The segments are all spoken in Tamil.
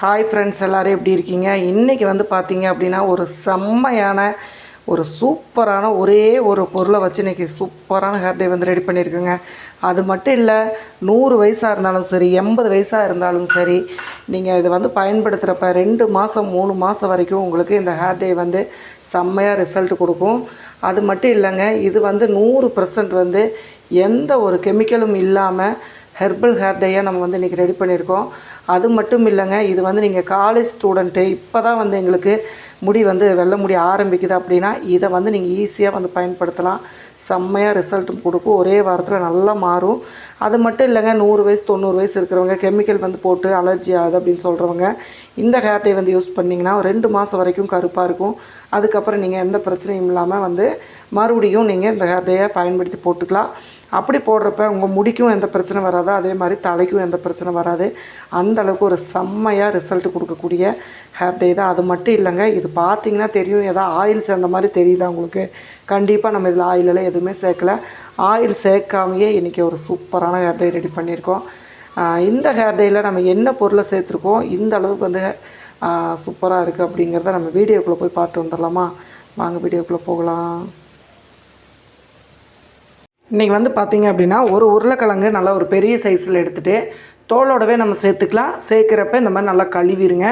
ஹாய் ஃப்ரெண்ட்ஸ் எல்லோரும் எப்படி இருக்கீங்க? இன்றைக்கி வந்து பார்த்தீங்க அப்படின்னா ஒரு செம்மையான ஒரு சூப்பரான ஒரே ஒரு பொருளை வச்சு இன்றைக்கி சூப்பரான ஹேர் டே வந்து ரெடி பண்ணியிருக்குங்க. அது மட்டும் இல்லை நூறு வயசாக இருந்தாலும் சரி எண்பது வயசாக இருந்தாலும் சரி நீங்கள் இதை வந்து பயன்படுத்துகிறப்ப ரெண்டு மாதம் மூணு மாதம் வரைக்கும் உங்களுக்கு இந்த ஹேர் டே வந்து செம்மையாக ரிசல்ட் கொடுக்கும். அது மட்டும் இல்லைங்க இது வந்து நூறு பர்சன்ட் வந்து எந்த ஒரு கெமிக்கலும் இல்லாமல் ஹெர்பல் ஹேர் டேயை நம்ம வந்து இன்றைக்கி ரெடி பண்ணியிருக்கோம். அது மட்டும் இல்லைங்க இது வந்து நீங்கள் காலேஜ் ஸ்டூடெண்ட்டு இப்போ தான் வந்து எங்களுக்கு முடி வந்து வெள்ளை முடி ஆரம்பிக்குது அப்படின்னா இதை வந்து நீங்கள் ஈஸியாக வந்து பயன்படுத்தலாம். செம்மையாக ரிசல்ட்டும் கொடுக்கும். ஒரே வாரத்தில் நல்லா மாறும். அது மட்டும் இல்லைங்க நூறு வயசு தொண்ணூறு வயசு இருக்கிறவங்க கெமிக்கல் வந்து போட்டு அலர்ஜி ஆகுது அப்படின்னு சொல்கிறவங்க இந்த ஹேர் டே வந்து யூஸ் பண்ணிங்கன்னா ரெண்டு மாதம் வரைக்கும் கருப்பாக இருக்கும். அதுக்கப்புறம் நீங்கள் எந்த பிரச்சனையும் இல்லாமல் வந்து மறுபடியும் நீங்கள் இந்த ஹேர் டேயை பயன்படுத்தி போட்டுக்கலாம். அப்படி போடுறப்ப உங்கள் முடிக்கும் எந்த பிரச்சனை வராதோ அதே மாதிரி தலைக்கும் எந்த பிரச்சனை வராது. அந்த அளவுக்கு ஒரு செம்மையாக ரிசல்ட் கொடுக்கக்கூடிய ஹேர் டே தான். அது மட்டும் இல்லைங்க இது பார்த்தீங்கன்னா தெரியும். ஏதோ ஆயில் சேர்ந்த மாதிரி தெரியல உங்களுக்கு. கண்டிப்பாக நம்ம இதில் ஆயிலெல்லாம் எதுவுமே சேர்க்கல. ஆயில் சேர்க்காமையே இன்றைக்கி ஒரு சூப்பரான ஹேர் டே ரெடி பண்ணியிருக்கோம். இந்த ஹேர் டேயில் நம்ம என்ன பொருளை சேர்த்துருக்கோம் இந்த அளவுக்கு வந்து சூப்பராக இருக்குது அப்படிங்கிறத நம்ம வீடியோக்குள்ளே போய் பார்த்து வந்துடலாமா வாங்க வீடியோக்குள்ளே போகலாம். இன்றைக்கி வந்து பார்த்திங்க அப்படின்னா ஒரு உருளைக்கிழங்கு நல்லா ஒரு பெரிய சைஸில் எடுத்துகிட்டு தோலோடவே நம்ம சேர்த்துக்கலாம். சேர்க்குறப்ப இந்த மாதிரி நல்லா கழுவிடுங்க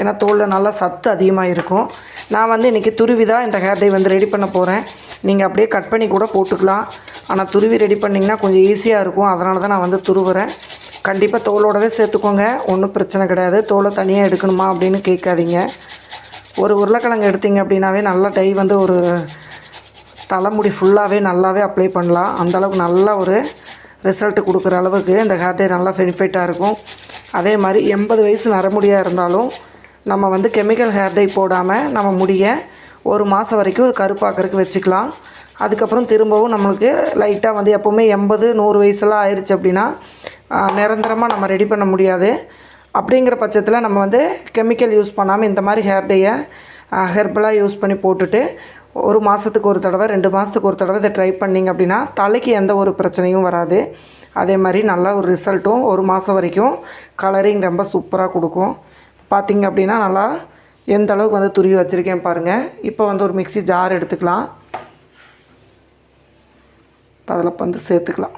ஏன்னா தோலில் நல்லா சத்து அதிகமாக இருக்கும். நான் வந்து இன்றைக்கி துருவி தான் இந்த ஹேர் டை வந்து ரெடி பண்ண போகிறேன் நீங்கள் அப்படியே கட் பண்ணி கூட போட்டுக்கலாம். ஆனால் துருவி ரெடி பண்ணிங்கன்னா கொஞ்சம் ஈஸியாக இருக்கும். அதனால தான் நான் வந்து துருவுறேன். கண்டிப்பாக தோலோடவே சேர்த்துக்கோங்க. ஒன்றும் பிரச்சனை கிடையாது. தோலை தனியாக எடுக்கணுமா அப்படின்னு கேட்காதீங்க. ஒரு உருளைக்கிழங்கு எடுத்தீங்க அப்படின்னாவே நல்லா டை வந்து ஒரு தலைமுடி ஃபுல்லாகவே நல்லாவே அப்ளை பண்ணலாம். அந்தளவுக்கு நல்ல ஒரு ரிசல்ட் கொடுக்குற அளவுக்கு இந்த ஹேர் டே நல்லா பெனிஃபிட்டாக இருக்கும். அதே மாதிரி எண்பது வயசு நரமுடியாக இருந்தாலும் நம்ம வந்து கெமிக்கல் ஹேர் டை போடாமல் நம்ம முடிய ஒரு மாதம் வரைக்கும் கருப்பாக்கிறதுக்கு வச்சுக்கலாம். அதுக்கப்புறம் திரும்பவும் நம்மளுக்கு லைட்டாக வந்து எப்போவுமே எண்பது நூறு வயசுலாம் ஆயிடுச்சு அப்படின்னா நிரந்தரமாக நம்ம ரெடி பண்ண முடியாது. அப்படிங்கிற பட்சத்தில் நம்ம வந்து கெமிக்கல் யூஸ் பண்ணாமல் இந்த மாதிரி ஹேர் டேயை ஹெர்பலாக யூஸ் பண்ணி போட்டுட்டு ஒரு மாதத்துக்கு ஒரு தடவை ரெண்டு மாதத்துக்கு ஒரு தடவை இதை ட்ரை பண்ணிங்க அப்படின்னா தலைக்கு எந்த ஒரு பிரச்சனையும் வராது. அதே மாதிரி நல்ல ஒரு ரிசல்ட்டும் ஒரு மாதம் வரைக்கும் கலரிங் ரொம்ப சூப்பராக கொடுக்கும். பார்த்திங்க அப்படின்னா நல்லா எந்த அளவுக்கு வந்து துருவி வச்சுருக்கேன் பாருங்கள் இப்போ வந்து ஒரு மிக்ஸி ஜார் எடுத்துக்கலாம். அதில் வந்து சேர்த்துக்கலாம்.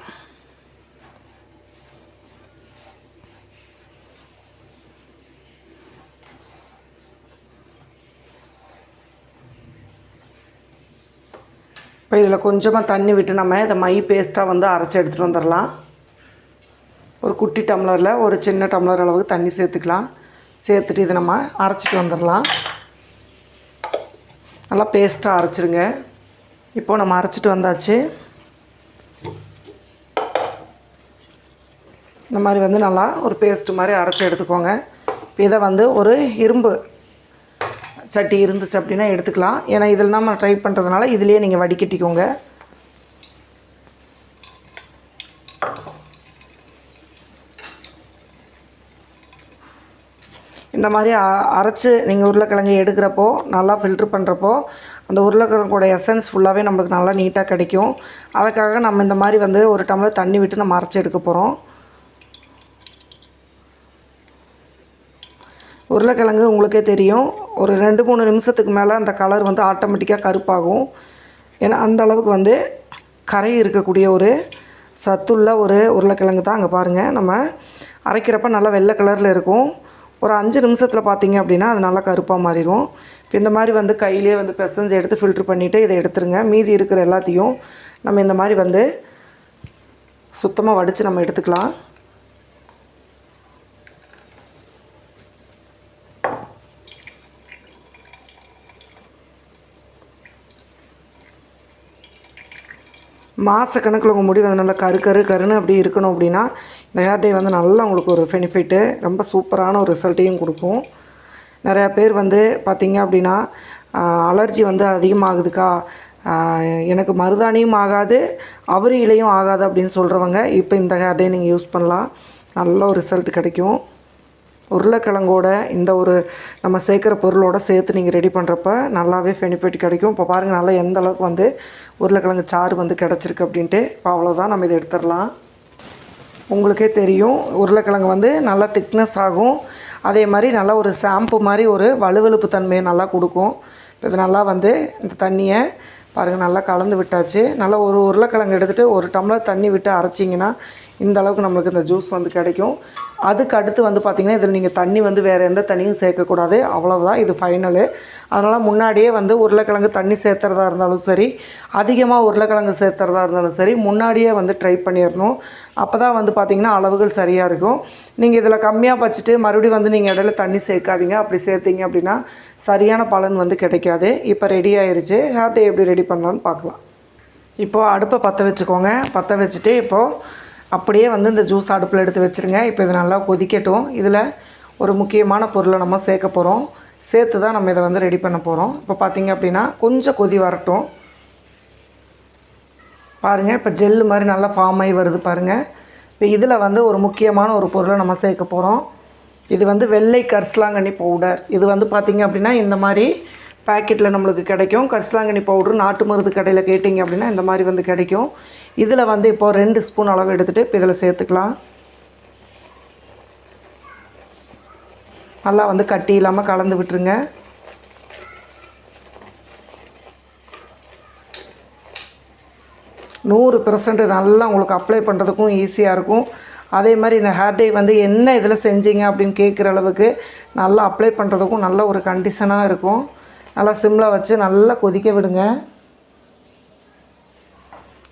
இப்போ இதில் கொஞ்சமாக தண்ணி விட்டு நம்ம இதை மை பேஸ்ட்டாக வந்து அரைச்சி எடுத்துகிட்டு வந்துடலாம். ஒரு குட்டி டம்ளரில் ஒரு சின்ன டம்ளர் அளவுக்கு தண்ணி சேர்த்துக்கலாம். சேர்த்துட்டு இதை நம்ம அரைச்சிட்டு வந்துடலாம். நல்லா பேஸ்ட்டாக அரைச்சிருங்க. இப்போது நம்ம அரைச்சிட்டு வந்தாச்சு. இந்த மாதிரி வந்து நல்லா ஒரு பேஸ்ட்டு மாதிரி அரைச்சி எடுத்துக்கோங்க. இதை வந்து ஒரு இரும்பு சட்டி இருந்துச்சு அப்படின்னா எடுத்துக்கலாம். ஏன்னா இதில் நம்ம ட்ரை பண்ணுறதுனால இதுலேயே நீங்கள் வடிகட்டிக்கோங்க. இந்த மாதிரி அரைச்சி அரைச்சு நீங்கள் உருளைக்கிழங்கு எடுக்கிறப்போ நல்லா ஃபில்ட்ரு பண்ணுறப்போ அந்த உருளைக்கிழங்கோட எசன்ஸ் ஃபுல்லாகவே நம்மளுக்கு நல்லா நீட்டாக கிடைக்கும். அதுக்காக நம்ம இந்த மாதிரி வந்து ஒரு டம்ளர் தண்ணி விட்டு நம்ம அரைச்சி எடுக்க போகிறோம் உருளைக்கிழங்கு உங்களுக்கே தெரியும். ஒரு ரெண்டு மூணு நிமிஷத்துக்கு மேலே அந்த கலர் வந்து ஆட்டோமேட்டிக்காக கருப்பாகும். ஏன்னா அந்த அளவுக்கு வந்து கரை இருக்கக்கூடிய ஒரு சத்துள்ள ஒரு உருளைக்கிழங்கு தான் அங்கே பாருங்கள் நம்ம அரைக்கிறப்ப நல்லா வெள்ளை கலரில் இருக்கும். ஒரு அஞ்சு நிமிஷத்தில் பார்த்தீங்க அப்படின்னா அது நல்லா கருப்பாக மாறிடும். இப்போ இந்த மாதிரி வந்து கையிலே வந்து பெசஞ்சு எடுத்து ஃபில்ட்ரு பண்ணிவிட்டு இதை எடுத்துருங்க. மீதி இருக்கிற எல்லாத்தையும் நம்ம இந்த மாதிரி வந்து சுத்தமாக வடித்து நம்ம எடுத்துக்கலாம். மாதக்கணக்கில் உங்கள் முடி வந்து நல்லா கரு கரு கருன்னு அப்படி இருக்கணும் அப்படின்னா இந்த ஹேர் டே வந்து நல்லா உங்களுக்கு ஒரு பெனிஃபிட்டு ரொம்ப சூப்பரான ஒரு ரிசல்ட்டையும் கொடுக்கும். நிறையா பேர் வந்து பார்த்திங்க அப்படின்னா அலர்ஜி வந்து அதிகமாகுதுக்கா? எனக்கு மருதாணியும் ஆகாது அவரி இலையும் ஆகாது அப்படின்னு சொல்கிறவங்க இப்போ இந்த ஹேர் டே நீங்கள் யூஸ் பண்ணலாம். நல்ல ஒரு ரிசல்ட் கிடைக்கும். உருளைக்கிழங்கோட இந்த ஒரு நம்ம சேர்க்குற பொருளோட சேர்த்து நீங்கள் ரெடி பண்ணுறப்ப நல்லாவே பெனிஃபிட் கிடைக்கும். இப்போ பாருங்கள் நல்லா எந்த அளவுக்கு வந்து உருளைக்கிழங்கு சாறு வந்து கிடச்சிருக்கு அப்படின்ட்டு இப்போ அவ்வளோதான் நம்ம இதை எடுத்துடலாம். உங்களுக்கே தெரியும் உருளைக்கிழங்கு வந்து நல்லா திக்னஸ் ஆகும். அதே மாதிரி நல்லா ஒரு ஷாம்பு மாதிரி ஒரு வலுவழுப்பு தன்மையை நல்லா கொடுக்கும். இப்போ இது நல்லா வந்து இந்த தண்ணியை பாருங்கள் நல்லா கலந்து விட்டாச்சு. நல்லா ஒரு உருளைக்கிழங்கு எடுத்துகிட்டு ஒரு டம்ளர் தண்ணி விட்டு அரைச்சிங்கன்னா இந்த அளவுக்கு நம்மளுக்கு இந்த ஜூஸ் வந்து கிடைக்கும். அதுக்கு அடுத்து வந்து பார்த்திங்கன்னா இதில் நீங்கள் தண்ணி வந்து வேறு எந்த தண்ணியும் சேர்க்கக்கூடாது. அவ்வளவுதான் இது ஃபைனலு அதனால் முன்னாடியே வந்து உருளைக்கிழங்கு தண்ணி சேர்த்துறதா இருந்தாலும் சரி அதிகமாக உருளைக்கிழங்கு சேர்த்துறதா இருந்தாலும் சரி முன்னாடியே வந்து ட்ரை பண்ணிடணும் அப்போ தான் வந்து பார்த்திங்கன்னா அளவுகள் சரியாக இருக்கும். நீங்கள் இதில் கம்மியாக வச்சுட்டு மறுபடியும் வந்து நீங்கள் இடையில தண்ணி சேர்க்காதீங்க. அப்படி சேர்த்திங்க அப்படின்னா சரியான பலன் வந்து கிடைக்காது. இப்போ ரெடி ஆயிடுச்சு ஹேர் டே எப்படி ரெடி பண்ணலான்னு பார்க்கலாம் இப்போது அடுப்பை பற்ற வச்சுக்கோங்க. பற்ற வச்சுட்டு இப்போது அப்படியே வந்து இந்த ஜூஸ் அடுப்பில் எடுத்து வச்சுருங்க. இப்போ இது நல்லா கொதிக்கட்டும். இதில் ஒரு முக்கியமான பொருளை நம்ம சேர்க்க போகிறோம் சேர்த்து தான் நம்ம இதை வந்து ரெடி பண்ண போகிறோம் இப்போ பார்த்தீங்க அப்படின்னா கொஞ்சம் கொதி வரட்டும். பாருங்கள் இப்போ ஜெல்லு மாதிரி நல்லா ஃபார்ம் ஆகி வருது பாருங்கள் இப்போ இதில் வந்து ஒரு முக்கியமான ஒரு பொருளை நம்ம சேர்க்க போகிறோம் இது வந்து வெள்ளை கர்ஸ்லாங்கண்ணி பவுடர் இது வந்து பார்த்திங்க அப்படின்னா இந்த மாதிரி பேக்கெட்டில் நம்மளுக்கு கிடைக்கும். கர்ஸ்லாங்கண்ணி பவுடர் நாட்டு மருந்து கடையில் கேட்டிங்க அப்படின்னா இந்த மாதிரி வந்து கிடைக்கும். இதில் வந்து இப்போது ரெண்டு ஸ்பூன் அளவு எடுத்துகிட்டு இப்போ இதில் சேர்த்துக்கலாம். நல்லா வந்து கட்டி இல்லாமல் கலந்து விட்டுருங்க. நூறு பெர்சன்ட் நல்லா உங்களுக்கு அப்ளை பண்ணுறதுக்கும் ஈஸியாக இருக்கும். அதே மாதிரி இந்த ஹேர் டை வந்து என்ன இதில் செஞ்சீங்க அப்படின்னு கேட்குற அளவுக்கு நல்லா அப்ளை பண்ணுறதுக்கும் நல்ல ஒரு கண்டிஷனாக இருக்கும். நல்லா சிம்மில் வச்சு நல்லா கொதிக்க விடுங்க.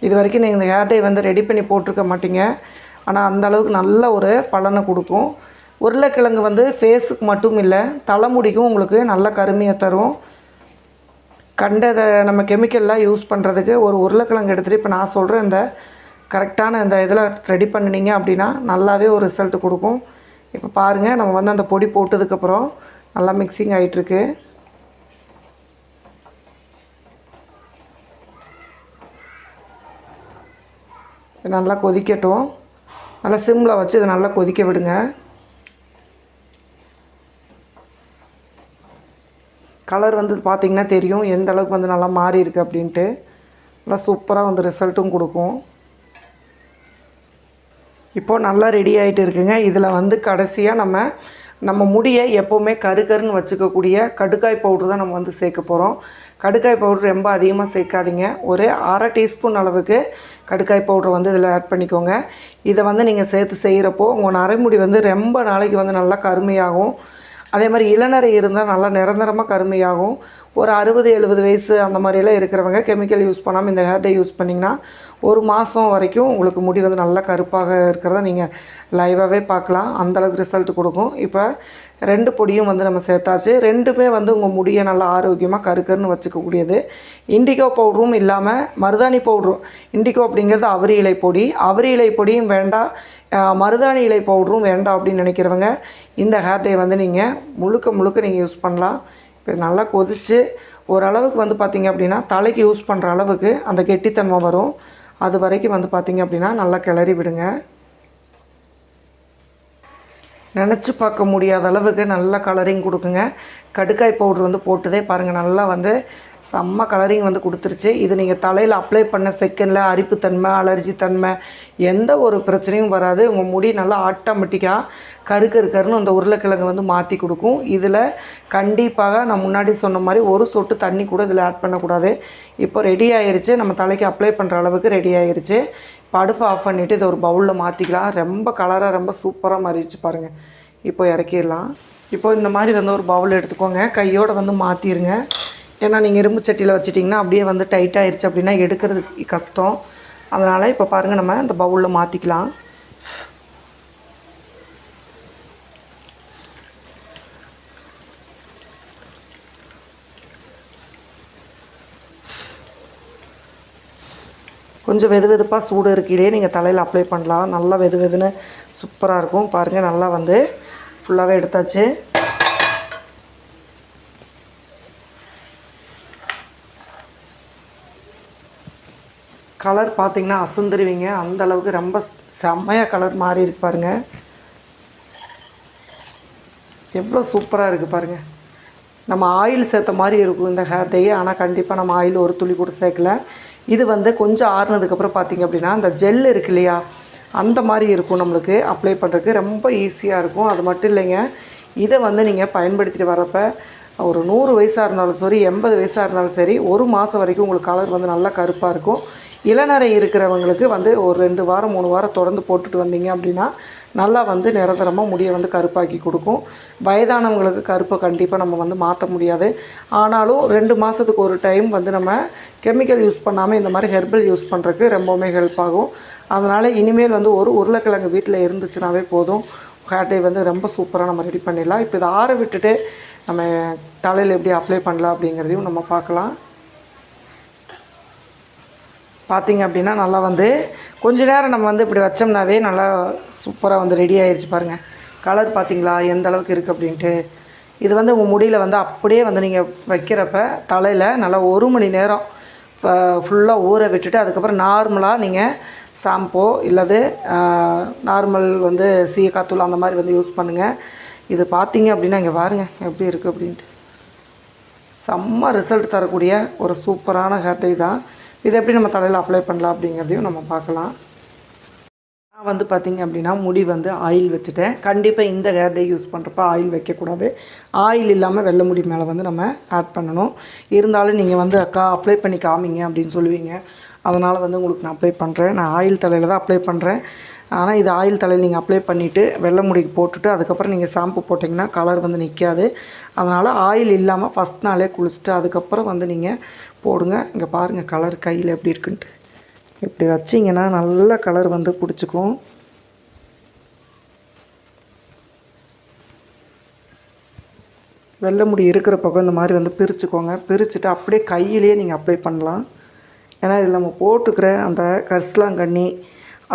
இது வரைக்கும் நீங்கள் இந்த ஹேர் டை வந்து ரெடி பண்ணி போட்டிருக்க மாட்டீங்க. ஆனால் அந்த அளவுக்கு நல்ல ஒரு பலனை கொடுக்கும். உருளைக்கிழங்கு வந்து ஃபேஸுக்கு மட்டும் இல்லை தலைமுடிக்கும் உங்களுக்கு நல்ல கருமையை தரும். கண்டதை நம்ம கெமிக்கல்லாம் யூஸ் பண்ணுறதுக்கு ஒரு உருளைக்கிழங்கு எடுத்துகிட்டு இப்போ நான் சொல்கிறேன் இந்த கரெக்டான இந்த இதில் ரெடி பண்ணினீங்க அப்படின்னா நல்லாவே ஒரு ரிசல்ட் கொடுக்கும். இப்போ பாருங்கள் நம்ம வந்து அந்த பொடி போட்டதுக்கப்புறம் நல்லா மிக்சிங் ஆகிட்டுருக்கு நல்லா கொதிக்கட்டும். நல்லா சிம்மில் வச்சு இதை நல்லா கொதிக்க விடுங்க. கலர் வந்து பார்த்திங்கன்னா தெரியும். எந்த அளவுக்கு வந்து நல்லா மாறி இருக்குது அப்படின்ட்டு. நல்லா சூப்பராக வந்து ரிசல்ட்டும் கொடுக்கும். இப்போது நல்லா ரெடி ஆகிட்டு இருக்குங்க. இதில் வந்து கடைசியாக நம்ம நம்ம முடியை எப்போவுமே கரு கருன்னு வச்சுக்கக்கூடிய கடுக்காய் பவுட்ரு தான் நம்ம வந்து சேர்க்க போகிறோம் கடுக்காய் பவுடர் ரொம்ப அதிகமாக சேர்க்காதீங்க. ஒரு அரை டீஸ்பூன் அளவுக்கு கடுக்காய் பவுடர் வந்து இதில் ஆட் பண்ணிக்கோங்க. இதை வந்து நீங்கள் சேர்த்து செய்கிறப்போ உங்கள் நரைமுடி வந்து ரொம்ப நாளைக்கு வந்து நல்லா கருமையாகும். அதே மாதிரி இளநரை இருந்தால் நல்லா நிரந்தரமாக கருமையாகும். ஒரு அறுபது எழுபது வயசு அந்த மாதிரியெல்லாம் இருக்கிறவங்க கெமிக்கல் யூஸ் பண்ணாமல் இந்த ஹேர் டே யூஸ் பண்ணிங்கன்னா ஒரு மாதம் வரைக்கும் உங்களுக்கு முடி வந்து நல்லா கருப்பாக இருக்கிறத நீங்கள் லைவாகவே பார்க்கலாம். அந்தளவுக்கு ரிசல்ட் கொடுக்கும். இப்போ ரெண்டு பொடியும் வந்து நம்ம சேர்த்தாச்சு. ரெண்டுமே வந்து உங்கள் முடியை நல்லா ஆரோக்கியமாக கருக்கருன்னு வச்சுக்கக்கூடியது. இண்டிகோ பவுடரும் இல்லாமல் மருதாணி பவுடரும் இண்டிகோ அப்படிங்கிறது அவரி இலை பொடி. அவரி இலை பொடியும் வேண்டாம் மருதாணி இலை பவுடரும் வேண்டாம் அப்படின்னு நினைக்கிறவங்க இந்த ஹேர் டே வந்து நீங்கள் முழுக்க முழுக்க நீங்கள் யூஸ் பண்ணலாம். இப்போ நல்லா கொதித்து ஓரளவுக்கு வந்து பார்த்திங்க அப்படின்னா தலைக்கு யூஸ் பண்ணுற அளவுக்கு அந்த கெட்டித்தன்மை வரும். அது வரைக்கும் வந்து பார்த்திங்க அப்படின்னா நல்லா கிளறி விடுங்க. நினச்சி பார்க்க முடியாத அளவுக்கு நல்ல கலரிங் கொடுக்குங்க. கடுக்காய் பவுட்ரு வந்து போட்டதே பாருங்கள் நல்லா வந்து செம்ம கலரிங் வந்து கொடுத்துருச்சு. இது நீங்கள் தலையில் அப்ளை பண்ண செகண்டில் அரிப்புத்தன்மை அலர்ஜி தன்மை எந்த ஒரு பிரச்சனையும் வராது. உங்கள் முடி நல்லா ஆட்டோமேட்டிக்காக கரு கரு கருன்னு அந்த உருளைக்கிழங்கு வந்து மாற்றி கொடுக்கும். இதில் கண்டிப்பாக நான் முன்னாடி சொன்ன மாதிரி ஒரு சொட்டு தண்ணி கூட இதில் ஆட் பண்ணக்கூடாது. இப்போ ரெடி ஆயிடுச்சு நம்ம தலைக்கு அப்ளை பண்ணுற அளவுக்கு ரெடி ஆயிடுச்சு படுப்பு ஆஃப் பண்ணிவிட்டு இதை ஒரு பவுலில் மாற்றிக்கலாம் ரொம்ப கலராக ரொம்ப சூப்பராக மாறிடுச்சு பாருங்கள் இப்போ இறக்கிடலாம். இப்போ இந்த மாதிரி வந்து ஒரு பவுல் எடுத்துக்கோங்க. கையோடு வந்து மாற்றிடுங்க ஏன்னா நீங்கள் இரும்பு சட்டியில் வச்சிட்டிங்கன்னா அப்படியே வந்து டைட்டாகிடுச்சு அப்படின்னா எடுக்கிறது கஷ்டம். அதனால் இப்போ பாருங்கள் நம்ம இந்த பவுலில் மாற்றிக்கலாம் கொஞ்சம் வெது வெதுப்பாக சூடு இருக்கையிலே நீங்கள் தலையில் அப்ளை பண்ணலாம். நல்லா வெது வெதுன்னு சூப்பராக இருக்கும். பாருங்கள் நல்லா வந்து ஃபுல்லாகவே எடுத்தாச்சு. கலர் பார்த்திங்கன்னா அசந்துருவீங்க. அந்த அளவுக்கு ரொம்ப செம்மையாக கலர் மாறி இருக்கு பாருங்கள் எவ்வளோ சூப்பராக இருக்குது பாருங்கள் நம்ம ஆயில் சேர்த்த மாதிரி இருக்கும் இந்த ஹேர் டே ஆனால் கண்டிப்பாக நம்ம ஆயில் ஒரு துளி கூட சேர்க்கல. இது வந்து கொஞ்சம் ஆறுனதுக்கப்புறம் பார்த்தீங்க அப்படின்னா அந்த ஜெல் இருக்கு இல்லையா? அந்த மாதிரி இருக்கும் நம்மளுக்கு. அப்ளை பண்ணுறதுக்கு ரொம்ப ஈஸியாக இருக்கும். அது மட்டும் இல்லைங்க. இதை வந்து நீங்கள் பயன்படுத்திட்டு வரப்போ ஒரு நூறு வயசாக இருந்தாலும் சரி எண்பது வயசாக இருந்தாலும் சரி ஒரு மாதம் வரைக்கும் உங்களுக்கு கலர் வந்து நல்லா கருப்பாக இருக்கும். இளநரை இருக்கிறவங்களுக்கு வந்து ஒரு ரெண்டு வாரம் மூணு வாரம் தொடர்ந்து போட்டுட்டு வந்தீங்க அப்படின்னா நல்லா வந்து நிரந்தரமாக முடியை வந்து கருப்பாக்கி கொடுக்கும். வயதானவங்களுக்கு கருப்பை கண்டிப்பாக நம்ம வந்து மாற்ற முடியாது. ஆனாலும் ரெண்டு மாதத்துக்கு ஒரு டைம் வந்து நம்ம கெமிக்கல் யூஸ் பண்ணாமல் இந்த மாதிரி ஹெர்பல் யூஸ் பண்ணுறதுக்கு ரொம்பவுமே ஹெல்ப் ஆகும். அதனால் இனிமேல் வந்து ஒரு உருளைக்கிழங்கு வீட்டில் இருந்துச்சுனாவே போதும். ஹேர் டை வந்து ரொம்ப சூப்பராக நம்ம ரெடி பண்ணிடலாம். இப்போ இதை ஆற விட்டுட்டு நம்ம தலையில் எப்படி அப்ளை பண்ணலாம் அப்படிங்கிறதையும் நம்ம பார்க்கலாம். பார்த்திங்க அப்படின்னா நல்லா வந்து கொஞ்ச நேரம் நம்ம வந்து இப்படி வச்சோம்னாவே நல்லா சூப்பராக வந்து ரெடி ஆயிடுச்சு பாருங்கள் கலர் பார்த்திங்களா எந்த அளவுக்கு இருக்குது அப்படின்ட்டு. இது வந்து உங்கள் முடியில் வந்து அப்படியே வந்து நீங்கள் வைக்கிறப்ப தலையில் நல்லா ஒரு மணி நேரம் ஃபுல்லாக ஊற விட்டுட்டு அதுக்கப்புறம் நார்மலாக நீங்கள் ஷாம்போ இல்லது நார்மல் வந்து சீயக்காத்தூள் அந்த மாதிரி வந்து யூஸ் பண்ணுங்கள் இது பார்த்தீங்க அப்படின்னா இங்கே பாருங்கள் எப்படி இருக்குது அப்படின்ட்டு. செம்ம ரிசல்ட் தரக்கூடிய ஒரு சூப்பரான ஹேர் டை தான். இதை எப்படி நம்ம தலையில் அப்ளை பண்ணலாம் அப்படிங்கிறதையும் நம்ம பார்க்கலாம். நான் வந்து பார்த்திங்க அப்படின்னா முடி வந்து ஆயில் வச்சுட்டேன். கண்டிப்பாக இந்த ஹேர் டே யூஸ் பண்ணுறப்ப ஆயில் வைக்கக்கூடாது. ஆயில் இல்லாமல் வெள்ளை முடி மேலே வந்து நம்ம ஆட் பண்ணணும். இருந்தாலும் நீங்கள் வந்து அக்கா அப்ளை பண்ணி காமிங்க அப்படின்னு சொல்லுவீங்க. அதனால் வந்து உங்களுக்கு நான் அப்ளை பண்ணுறேன் நான் ஆயில் தலையில் தான் அப்ளை பண்ணுறேன் ஆனால் இது ஆயில் தலையில் நீங்கள் அப்ளை பண்ணிவிட்டு வெள்ளை முடிக்கு போட்டுட்டு அதுக்கப்புறம் நீங்கள் ஷாம்பு போட்டிங்கன்னா கலர் வந்து நிற்காது அதனால் ஆயில் இல்லாமல் ஃபஸ்ட் நாளே குளிச்சுட்டு அதுக்கப்புறம் வந்து நீங்கள் போடுங்க. இங்கே பாருங்கள் கலர் கையில் எப்படி இருக்குன்ட்டு. இப்படி வச்சிங்கன்னா நல்ல கலர் வந்து பிடிச்சிக்கும். வெள்ளை முடி இருக்கிற பக்கம் இந்த மாதிரி வந்து பிரிச்சுக்கோங்க. பிரிச்சுட்டு அப்படியே கையிலேயே நீங்கள் அப்ளை பண்ணலாம். ஏன்னா இதில் நம்ம போட்டுக்கிற அந்த கரிசலாங்கண்ணி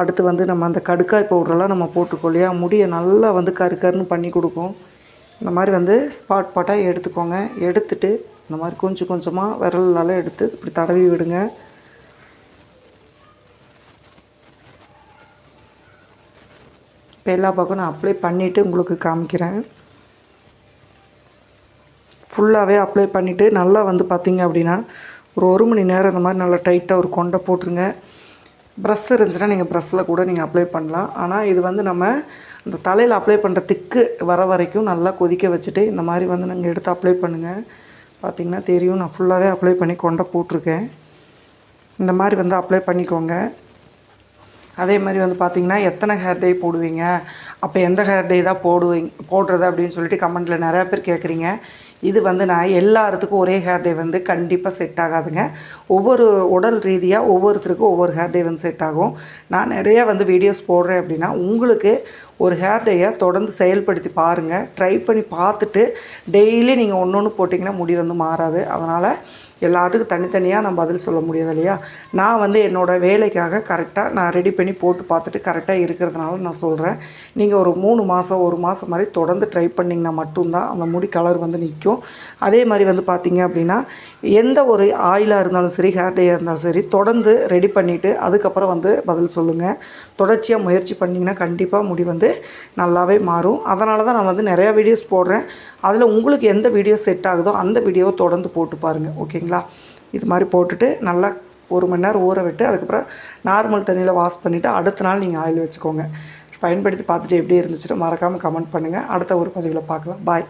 அடுத்து வந்து நம்ம அந்த கடுக்காய் பவுடரெல்லாம் நம்ம போட்டுக்கோ இல்லையா? முடியை நல்லா வந்து கரு கருன்னு பண்ணி கொடுக்கும். இந்த மாதிரி வந்து ஸ்பாட் பாட்டாக எடுத்துக்கோங்க. எடுத்துட்டு இந்த மாதிரி கொஞ்சம் கொஞ்சமாக விரலால் எடுத்து இப்படி தடவி விடுங்க. இப்போ எல்லா பக்கம் நான் அப்ளை பண்ணிவிட்டு உங்களுக்கு காமிக்கிறேன். ஃபுல்லாகவே அப்ளை பண்ணிவிட்டு நல்லா வந்து பார்த்திங்க அப்படின்னா ஒரு ஒரு மணி நேரம் இந்த மாதிரி நல்லா டைட்டாக ஒரு கொண்டை போட்டுருங்க. ப்ரஷ் இருந்துச்சுன்னா நீங்கள் ப்ரஷ்ஷில் கூட நீங்கள் அப்ளை பண்ணலாம். ஆனால் இது வந்து நம்ம அந்த தலையில் அப்ளை பண்ணுற திக்கு வர வரைக்கும் நல்லா கொதிக்க வச்சுட்டு இந்த மாதிரி வந்து நீங்கள் எடுத்து அப்ளை பண்ணுங்கள் பார்த்திங்கன்னா தெரியும். நான் ஃபுல்லாகவே அப்ளை பண்ணி கொண்டை போட்டிருக்கேன். இந்த மாதிரி வந்து அப்ளை பண்ணிக்கோங்க. அதே மாதிரி வந்து பார்த்திங்கன்னா எத்தனை ஹேர் டே போடுவீங்க? அப்போ எந்த ஹேர் டே தான் போடுவீங்க போடுறது அப்படின்னு சொல்லிட்டு கமெண்ட்டில் நிறையா பேர் கேட்குறீங்க இது வந்து நான் எல்லாத்துக்கும் ஒரே ஹேர் டே வந்து கண்டிப்பாக செட் ஆகாதுங்க. ஒவ்வொரு உடல் ரீதியாக ஒவ்வொருத்தருக்கும் ஒவ்வொரு ஹேர் டே வந்து செட் ஆகும். நான் நிறையா வந்து வீடியோஸ் போடுறேன் அப்படின்னா உங்களுக்கு ஒரு ஹேர் டேயை தொடர்ந்து செயல்படுத்தி பாருங்கள் ட்ரை பண்ணி பார்த்துட்டு டெய்லி நீங்கள் ஒன்று ஒன்று போட்டிங்கன்னா முடி வந்து மாறாது. அதனால் எல்லாத்துக்கும் தனித்தனியாக நான் பதில் சொல்ல முடியாது இல்லையா? நான் வந்து என்னோடய வேலைக்காக கரெக்டாக நான் ரெடி பண்ணி போட்டு பார்த்துட்டு கரெக்டாக இருக்கிறதுனால நான் சொல்கிறேன் நீங்கள் ஒரு மூணு மாதம் ஒரு மாதம் மாதிரி தொடர்ந்து ட்ரை பண்ணிங்கன்னா மட்டும்தான் அந்த முடி கலர் வந்து நிற்கும் அதே மாதிரி வந்து பார்த்திங்க அப்படின்னா எந்த ஒரு ஆயிலாக இருந்தாலும் சரி ஹேர் டேயாக இருந்தாலும் சரி தொடர்ந்து ரெடி பண்ணிவிட்டு அதுக்கப்புறம் வந்து பதில் சொல்லுங்கள் தொடர்ச்சியாக முயற்சி பண்ணிங்கன்னா கண்டிப்பாக முடி வந்து நல்லாவே மாறும். அதனால தான் நான் வந்து நிறையா வீடியோஸ் போடுறேன். அதில் உங்களுக்கு எந்த வீடியோ செட் ஆகுதோ அந்த வீடியோவை தொடர்ந்து போட்டு பாருங்கள் ஓகேங்களா? இது மாதிரி போட்டுட்டு நல்லா ஒரு மணி நேரம் ஊற விட்டு அதுக்கப்புறம் நார்மல் தண்ணியில் வாஷ் பண்ணிவிட்டு அடுத்த நாள் நீங்கள் ஆயில் வச்சுக்கோங்க. பயன்படுத்தி பார்த்துட்டு எப்படி இருந்துச்சுட்டு மறக்காமல் கமெண்ட் பண்ணுங்கள் அடுத்த ஒரு பதிவில் பார்க்கலாம். பாய்